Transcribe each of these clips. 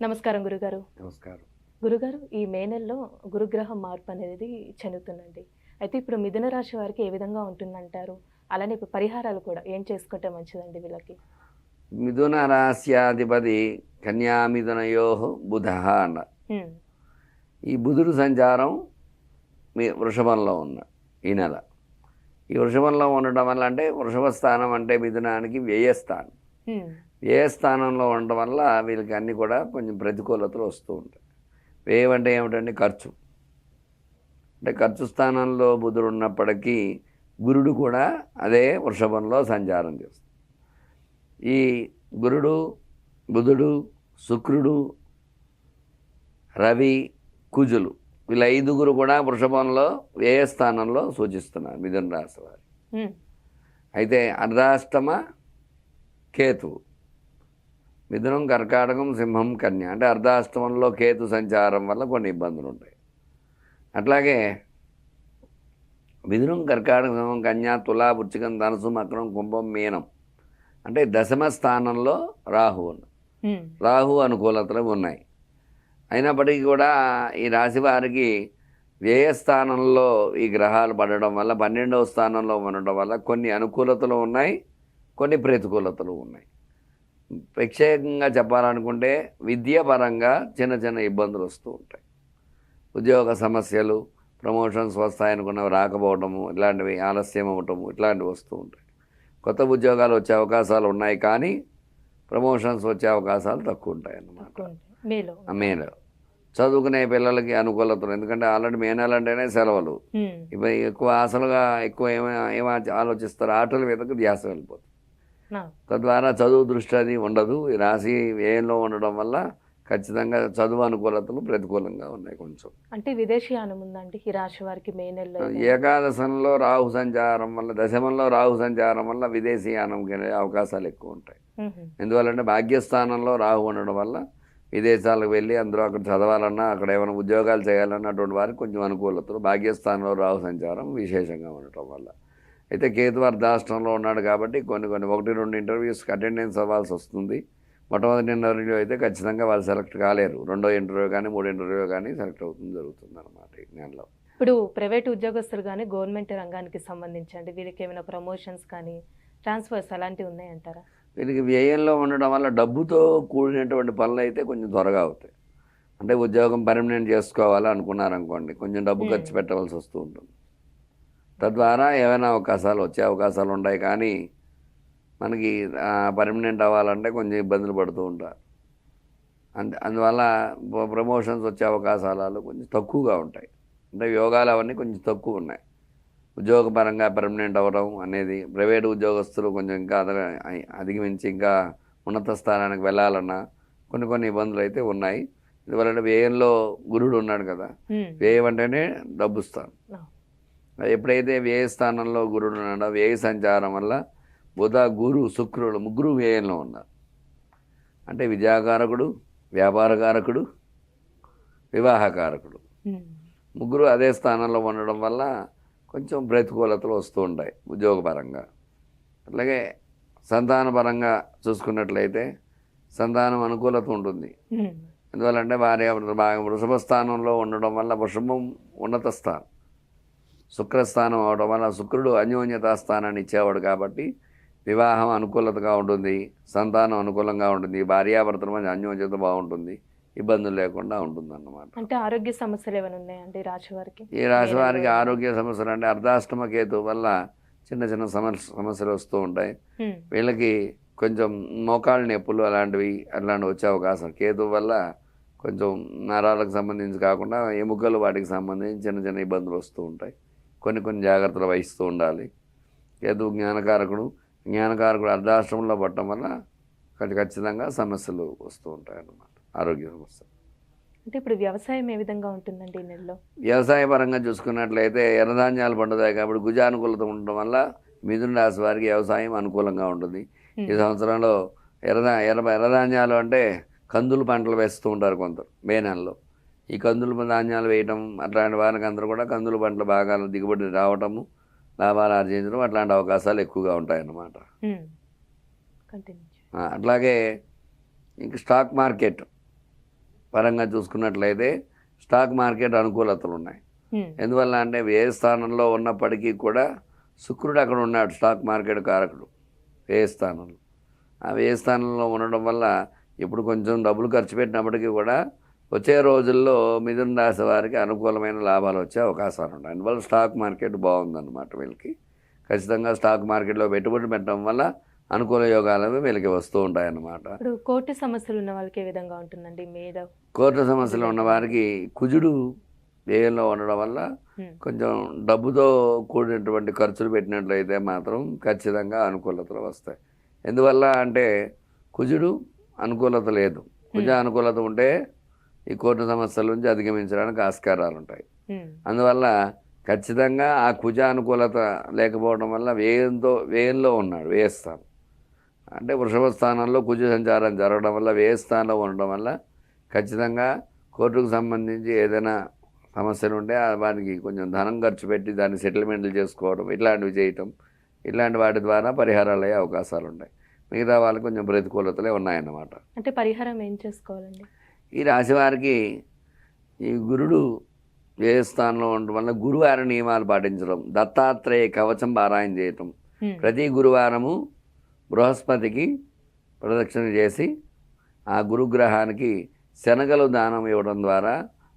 నమస్కారం గురుగారు. నమస్కారం. గురుగారు ఈ మే నెలలో గురుగ్రహం మార్పు అనేది చెందుతుందండి. అయితే ఇప్పుడు మిథున రాశి వారికి ఏ విధంగా ఉంటుందంటారు? అలానే ఇప్పుడు పరిహారాలు కూడా ఏం చేసుకుంటే మంచిదండి వీళ్ళకి? మిథున రాశ్యాధిపతి కన్యామిథునయో బుధ అన్న. ఈ బుధుడు సంచారం మీ వృషభంలో ఉన్న ఈ నెల. ఈ వృషభంలో ఉండటం వల్ల అంటే వృషభ స్థానం అంటే మిథునానికి వ్యయస్థానం. హ్మ్, వ్యయస్థానంలో ఉండటం వల్ల వీళ్ళకి అన్నీ కూడా కొంచెం ప్రతికూలతలు వస్తూ ఉంటాయి. వ్యయం అంటే ఏమిటంటే ఖర్చు. అంటే ఖర్చు స్థానంలో బుధుడు ఉన్నప్పటికీ గురుడు కూడా అదే వృషభంలో సంచారం చేస్తుంది ఈ గురుడు బుధుడు శుక్రుడు రవి కుజులు వీళ్ళ ఐదుగురు కూడా వృషభంలో వ్యయ స్థానంలో సూచిస్తున్నారు? మిథున రాశి వారు. అయితే అర్ధాష్టమ కేతువు. మిథునం కర్కాటకం సింహం కన్య అంటే అర్ధాష్టమంలో కేతు సంచారం వల్ల కొన్ని ఇబ్బందులు ఉంటాయి అట్లాగే మిథునం కర్కాటకం సింహం కన్య తులా వృచ్చికం ధనుసు మకరం కుంభం మీనం అంటే దశమ స్థానంలో రాహు రాహు అనుకూలతలు ఉన్నాయి. అయినప్పటికీ కూడా ఈ రాశి వారికి వ్యయస్థానంలో ఈ గ్రహాలు పడడం వల్ల పన్నెండవ స్థానంలో ఉండడం వల్ల కొన్ని అనుకూలతలు ఉన్నాయి కొన్ని ప్రతికూలతలు ఉన్నాయి. ప్రత్యేకంగా చెప్పాలనుకుంటే విద్యాపరంగా చిన్న చిన్న ఇబ్బందులు వస్తూ ఉంటాయి. ఉద్యోగ సమస్యలు ప్రమోషన్స్ వస్తాయనుకున్నవి రాకపోవటము ఇలాంటివి ఆలస్యం అవ్వటము ఇట్లాంటివి వస్తూ ఉంటాయి. కొత్త ఉద్యోగాలు వచ్చే అవకాశాలు ఉన్నాయి కానీ ప్రమోషన్స్ వచ్చే అవకాశాలు తక్కువ ఉంటాయి. అన్నమాట. మేలో. చదువుకునే పిల్లలకి అనుకూలతలు ఎందుకంటే ఆల్రెడీ మే నెల అంటేనే సెలవులు ఇవి ఎక్కువ ఆశలుగా ఎక్కువ ఏమో ఏమో ఆలోచిస్తారు ఆటల మీదకు ధ్యాస వెళ్ళిపోతుంది. తద్వారా చదువు దృష్టి అది ఉండదు. ఈ రాశి వ్యయంలో ఉండడం వల్ల ఖచ్చితంగా చదువు అనుకూలతలు ప్రతికూలంగా ఉన్నాయి కొంచెం. అంటే విదేశీయానం ఉందండి ఈ రాశి వారికి మే నెలలో ఏకాదశంలో రాహు సంచారం వల్ల దశమంలో రాహు సంచారం వల్ల విదేశీయానంకి అవకాశాలు ఎక్కువ ఉంటాయి. ఎందువల్లంటే భాగ్యస్థానంలో రాహు ఉండడం వల్ల విదేశాలకు వెళ్ళి అందులో అక్కడ చదవాలన్నా అక్కడ ఏమైనా ఉద్యోగాలు చేయాలన్నా అటువంటి వారికి కొంచెం అనుకూలతలు. భాగ్యస్థానంలో రాహు సంచారం విశేషంగా ఉండటం వల్ల. అయితే కేతు అర్ధాష్టంలో ఉన్నాడు కాబట్టి కొన్ని కొన్ని ఒకటి రెండు ఇంటర్వ్యూస్కి అటెండెన్స్ అవ్వాల్సి వస్తుంది. మొట్టమొదటి ఇంటర్వ్యూ అయితే ఖచ్చితంగా వాళ్ళు సెలెక్ట్ కాలేరు. రెండో ఇంటర్వ్యూ కానీ మూడో ఇంటర్వ్యూ కానీ సెలెక్ట్ అవుతుంది జరుగుతుంది అనమాట ఈ నెలలో. ఇప్పుడు ప్రైవేట్ ఉద్యోగస్తులు కానీ గవర్నమెంట్ రంగానికి సంబంధించండి వీరికి ఏమైనా ప్రమోషన్స్ కానీ ట్రాన్స్ఫర్స్ అలాంటివి ఉన్నాయంటారా? వీరికి వ్యయంలో ఉండడం వల్ల డబ్బుతో కూడినటువంటి పనులు అయితే కొంచెం త్వరగా అవుతాయి. అంటే ఉద్యోగం పర్మనెంట్ చేసుకోవాలి అనుకున్నారనుకోండి కొంచెం డబ్బు. ఖర్చు పెట్టవలసి వస్తూ ఉంటుంది. తద్వారా ఏమైనా అవకాశాలు వచ్చే అవకాశాలు ఉంటాయి కానీ మనకి పర్మనెంట్ అవ్వాలంటే కొంచెం ఇబ్బందులు పడుతూ ఉంటారు. అందు అందువల్ల ప్రో- ప్రమోషన్స్ వచ్చే అవకాశాలు కొంచెం తక్కువగా ఉంటాయి. అంటే యోగాలు అవన్నీ కొంచెం తక్కువ ఉన్నాయి. ఉద్యోగపరంగా పర్మనెంట్ అవ్వడం అనేది ప్రైవేట్ ఉద్యోగస్తులు కొంచెం ఇంకా అదన అధిగమించి ఇంకా ఉన్నత స్థానానికి వెళ్ళాలన్నా కొన్ని కొన్ని ఇబ్బందులు అయితే ఉన్నాయి. ఇదివల్ల వ్యయంలో గురుడు ఉన్నాడు కదా వ్యయం అంటేనే డబ్బు స్థానం. ఎప్పుడైతే వ్యయ స్థానంలో గురుడు ఉన్నాడో వ్యయ సంచారం వల్ల బుధ గురు శుక్రుడు ముగ్గురు వ్యయంలో ఉన్నారు. అంటే విద్యాకారకుడు వ్యాపారకారకుడు వివాహకారకుడు. ముగ్గురు అదే స్థానంలో ఉండడం వల్ల కొంచెం ప్రతికూలతలు వస్తూ ఉంటాయి ఉద్యోగపరంగా. అట్లాగే సంతానపరంగా చూసుకున్నట్లయితే సంతానం అనుకూలత ఉంటుంది. ఎందువల్లంటే భార్య వృషభ స్థానంలో ఉండడం వల్ల వృషభం ఉన్నత స్థానం. శుక్రస్థానం అవడం వల్ల శుక్రుడు అన్యోన్యతా స్థానాన్ని ఇచ్చేవాడు కాబట్టి వివాహం అనుకూలతగా ఉంటుంది సంతానం అనుకూలంగా ఉంటుంది భార్యాభర్తల మధ్య అన్యోన్యత బాగుంటుంది ఇబ్బందులు లేకుండా ఉంటుంది అన్నమాట అంటే ఆరోగ్య సమస్యలు ఏమైనా ఉన్నాయండి ఈ రాశి వారికి? ఈ రాశి వారికి ఆరోగ్య సమస్యలు అంటే అర్ధాష్టమ కేతు వల్ల చిన్న చిన్న సమస్య సమస్యలు వస్తూ ఉంటాయి. వీళ్ళకి కొంచెం మోకాళ్ళ నొప్పులు అలాంటివి అట్లాంటివి వచ్చే అవకాశం. కేతు వల్ల కొంచెం నరాలకు సంబంధించి కాకుండా ఎముకలు వాటికి సంబంధించి చిన్న చిన్న ఇబ్బందులు వస్తూ ఉంటాయి. కొన్ని కొన్ని జాగ్రత్తలు వహిస్తూ ఉండాలి. కేతు జ్ఞానకారకుడు జ్ఞానకారకుడు అర్ధాశ్రమంలో పట్టడం వల్ల ఖచ్చి- ఖచ్చితంగా సమస్యలు వస్తూ ఉంటాయి అన్నమాట ఆరోగ్య సమస్య. అంటే ఇప్పుడు వ్యవసాయం ఏ విధంగా ఉంటుందండి నెలలో? వ్యవసాయ పరంగా చూసుకున్నట్లయితే ఎర్రధాన్యాలు పండుతాయి కాబట్టి గుజానుకూలత ఉండడం వల్ల మిథున రాశి వారికి వ్యవసాయం అనుకూలంగా ఉంటుంది. ఈ సంవత్సరంలో ఎర్రదా ఎర్ర ఎర్రధాన్యాలు అంటే కందులు పంటలు వేస్తూ ఉంటారు కొందరు మే నెలలో. ఈ కందులు ధాన్యాలు వేయటం అట్లాంటి వారికి అందరూ కూడా కందులు పంటలు బాగా దిగుబడి రావటము లాభాలు ఆర్జించడం అట్లాంటి అవకాశాలు ఎక్కువగా ఉంటాయన్నమాట. అట్లాగే ఇంక స్టాక్ మార్కెట్ పరంగా చూసుకున్నట్లయితే స్టాక్ మార్కెట్ అనుకూలతలు ఉన్నాయి. ఎందువల్ల అంటే వ్యయ స్థానంలో ఉన్నప్పటికీ కూడా శుక్రుడు అక్కడ ఉన్నాడు స్టాక్ మార్కెట్ కారకుడు వ్యయ స్థానంలో. ఆ వ్యయ స్థానంలో ఉండడం వల్ల ఇప్పుడు కొంచెం డబ్బులు ఖర్చు పెట్టినప్పటికీ కూడా వచ్చే రోజుల్లో మిథున రాశి వారికి అనుకూలమైన లాభాలు వచ్చే అవకాశాలు ఉన్నాయి అందువల్ల స్టాక్ మార్కెట్ బాగుందన్నమాట వీళ్ళకి. ఖచ్చితంగా స్టాక్ మార్కెట్లో పెట్టుబడి పెట్టడం వల్ల అనుకూల యోగాలు వీళ్ళకి వస్తూ ఉంటాయన్నమాట. ఇప్పుడు కోర్టు సమస్యలు ఉన్న వాళ్ళకి ఏ విధంగా ఉంటుందండి? మేడ కోర్టు సమస్యలు ఉన్న వారికి కుజుడు వ్యయంలో ఉండడం వల్ల కొంచెం డబ్బుతో కూడినటువంటి ఖర్చులు పెట్టినట్లయితే మాత్రం ఖచ్చితంగా అనుకూలతలు వస్తాయి. ఎందువల్ల అంటే కుజుడు అనుకూలత లేదు. కుజ అనుకూలత ఉంటే ఈ కోర్టు సమస్యల నుంచి అధిగమించడానికి ఆస్కారాలు ఉంటాయి. అందువల్ల ఖచ్చితంగా ఆ కుజ అనుకూలత లేకపోవడం వల్ల వ్యయంతో వ్యయంలో ఉన్నాడు వ్యయస్థానం. అంటే వృషభ స్థానంలో కుజ సంచారం జరగడం వల్ల వ్యయస్థానంలో ఉండడం వల్ల ఖచ్చితంగా కోర్టుకు సంబంధించి ఏదైనా సమస్యలు ఉంటే ఆ వాటికి కొంచెం ధనం ఖర్చు పెట్టి దాన్ని సెటిల్మెంట్లు చేసుకోవడం ఇట్లాంటివి చేయటం ఇట్లాంటి వాటి ద్వారా పరిహారాలు అయ్యే అవకాశాలు ఉంటాయి. మిగతా వాళ్ళకి కొంచెం ప్రతికూలతలే ఉన్నాయన్నమాట. అంటే పరిహారం ఏం చేసుకోవాలండి? ఈ రాశి వారికి ఈ గురుడు ఏ స్థానంలో ఉండడం వల్ల గురువార నియమాలు పాటించడం దత్తాత్రేయ కవచం పారాయణ చేయటం. ప్రతి గురువారము బృహస్పతికి ప్రదక్షిణ చేసి ఆ గురుగ్రహానికి శనగలు దానం ఇవ్వడం ద్వారా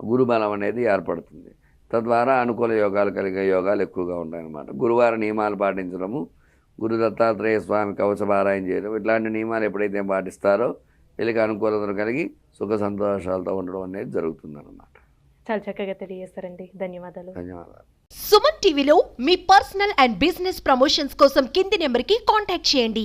గురుబలం అనేది ఏర్పడుతుంది. తద్వారా అనుకూల యోగాలు కలిగే యోగాలు ఎక్కువగా ఉంటాయన్నమాట. గురువార నియమాలు పాటించడము గురు దత్తాత్రేయ స్వామి కవచపారాయణ చేయడం ఇట్లాంటి నియమాలు ఎప్పుడైతే పాటిస్తారో వీళ్ళకి అనుకూలతను కలిగి సుఖ సంతోషాలతో ఉండడం అనేది జరుగుతుందన్నమాట. చాలా చక్కగా తెలియజేస్తారండి ధన్యవాదాలు. ధన్యవాదాలు. సుమన్ టీవీలో మీ పర్సనల్ అండ్ బిజినెస్ ప్రమోషన్స్ కోసం కింది నెంబర్కి కాంటాక్ట్ చేయండి.